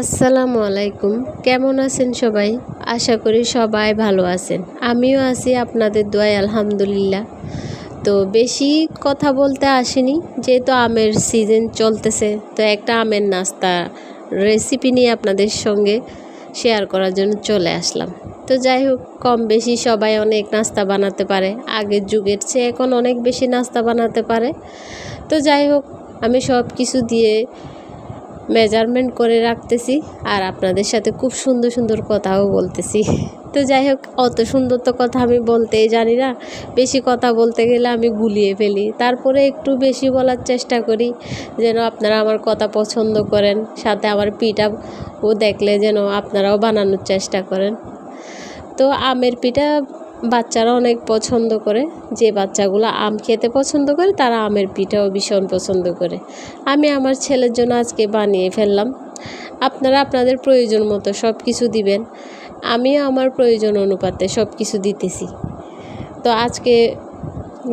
আসসালামু আলাইকুম। কেমন আছেন সবাই? আশা করি সবাই ভালো আছেন। আমিও আছি, আপনাদের দোয়ায় আলহামদুলিল্লাহ। তো বেশি কথা বলতে আসিনি, যেহেতু আমের সিজন চলতেছে, তো একটা আমের নাস্তা রেসিপি নিয়ে আপনাদের সঙ্গে শেয়ার করার জন্য চলে আসলাম। তো যাই হোক, কম বেশি সবাই অনেক নাস্তা বানাতে পারে। আগের যুগের চেয়ে এখন অনেক বেশি নাস্তা বানাতে পারে। তো যাই হোক, আমি সব কিছু দিয়ে মেজারমেন্ট করে রাখতেছি আর আপনাদের সাথে খুব সুন্দর সুন্দর কথাও বলতেছি। তো যাই হোক, অত সুন্দর তো কথা আমি বলতেই জানি না। বেশি কথা বলতে গেলে আমি গুলিয়ে ফেলি। তারপরে একটু বেশি বলার চেষ্টা করি, যেন আপনারা আমার কথা পছন্দ করেন, সাথে আমার পিঠা ও দেখলে যেন আপনারাও বানানোর চেষ্টা করেন। তো আমের পিঠা বাচ্চারা অনেক পছন্দ করে। যে বাচ্চাগুলো আম খেতে পছন্দ করে, তারা আমের পিঠাও ভীষণ পছন্দ করে। আমি আমার ছেলের জন্য আজকে বানিয়ে ফেললাম। আপনারা আপনাদের প্রয়োজন মতো সব কিছু দিবেন। আমিও আমার প্রয়োজন অনুপাতে সব কিছু দিতেছি। তো আজকে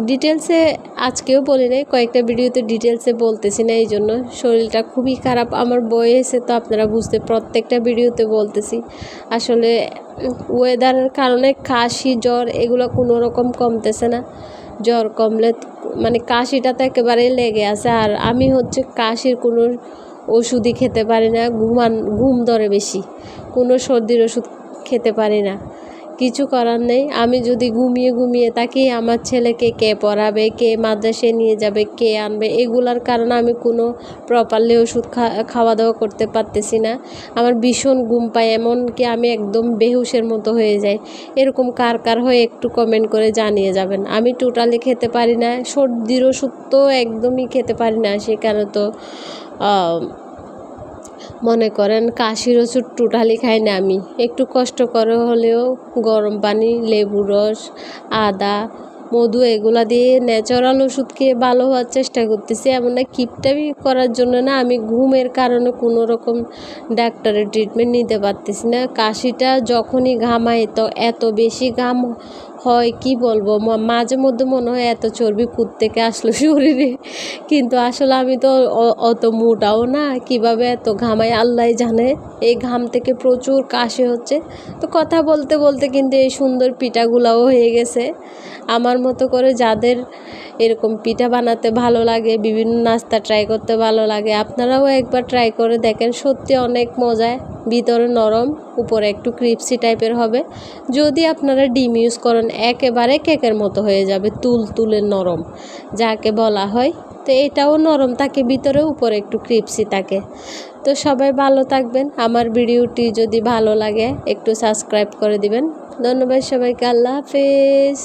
ডিটেলসে আজকেও বলি নাই, কয়েকটা ভিডিওতে ডিটেলসে বলতেছি না, এই জন্য শরীরটা খুবই খারাপ। আমার বয়সে তো আপনারা বুঝতে, প্রত্যেকটা ভিডিওতে বলতেছি। আসলে ওয়েদারের কারণে কাশি, জ্বর এগুলো কোনো রকম কমতেছে না। জ্বর কমলে মানে কাশিটা তো একেবারেই লেগে আছে। আর আমি হচ্ছে কাশির কোনো ওষুধই খেতে পারি না, ঘুমান, ঘুম ধরে বেশি। কোনো সর্দির ওষুধ খেতে পারি না। কিছু করার নেই। আমি যদি ঘুমিয়ে ঘুমিয়ে থাকি, আমার ছেলেকে কে পড়াবে, কে মাদ্রাসায় নিয়ে যাবে, কে আনবে, এগুলার কারণে আমি কোনো প্রপারলি ওষুধ খাওয়া দাওয়া করতে পারতেছি না। আমার ভীষণ ঘুম পায়, এমনকি আমি একদম বেহুশের মতো হয়ে যাই। এরকম কার কার হয়ে একটু কমেন্ট করে জানিয়ে যাবেন। আমি টোটালি খেতে পারি না, সর্দির ওষুধ তো একদমই খেতে পারি না সেখানে তো মনে করেন, কাশির ওষুধ টোটালি খাই না আমি। একটু কষ্ট করে হলেও গরম পানি লেবু রস, আদা মধু, এগুলা দিয়ে ন্যাচারাল ওষুধ খেয়ে ভালো হওয়ার চেষ্টা করতেছি। এমন না কিপটামি করার জন্য না আমি ঘুমের কারণে কোনো রকম ডাক্তারের ট্রিটমেন্ট নিতে পারতেছি না। কাশিটা যখনই ঘামায় তো এত বেশি ঘাম হয়, কি বলব? মাঝে মধ্যে মনে হয় এত চর্বি থেকে আসলো শরীরে। কিন্তু আসলে আমি তো অত মোটাও না, কীভাবে এত ঘামাই আল্লাহ জানে। এই ঘাম থেকে প্রচুর কাশি হচ্ছে। তো কথা বলতে বলতে কিন্তু এই সুন্দর পিঠাগুলাও হয়ে গেছে। আমার মতো করে যাদের এরকম পিঠা বানাতে ভালো লাগে, বিভিন্ন নাস্তা ট্রাই করতে ভালো লাগে, আপনারাও একবার ট্রাই করে দেখেন। সত্যি অনেক মজায় ভিতরে নরম, উপরে একটু ক্রিপসি টাইপের হবে। যদি আপনারা ডিম ইউজ করেন, একেবারে কেকের মতো হয়ে যাবে, তুল তুলে নরম, যাকে বলা হয়। তো এটাও নরম থাকে, ভিতরে উপরে একটু ক্রিপসি থাকে। তো সবাই ভালো থাকবেন। আমার ভিডিওটি যদি ভালো লাগে, একটু সাবস্ক্রাইব করে দিবেন। ধন্যবাদ সবাইকে, আল্লাহ হাফেজ।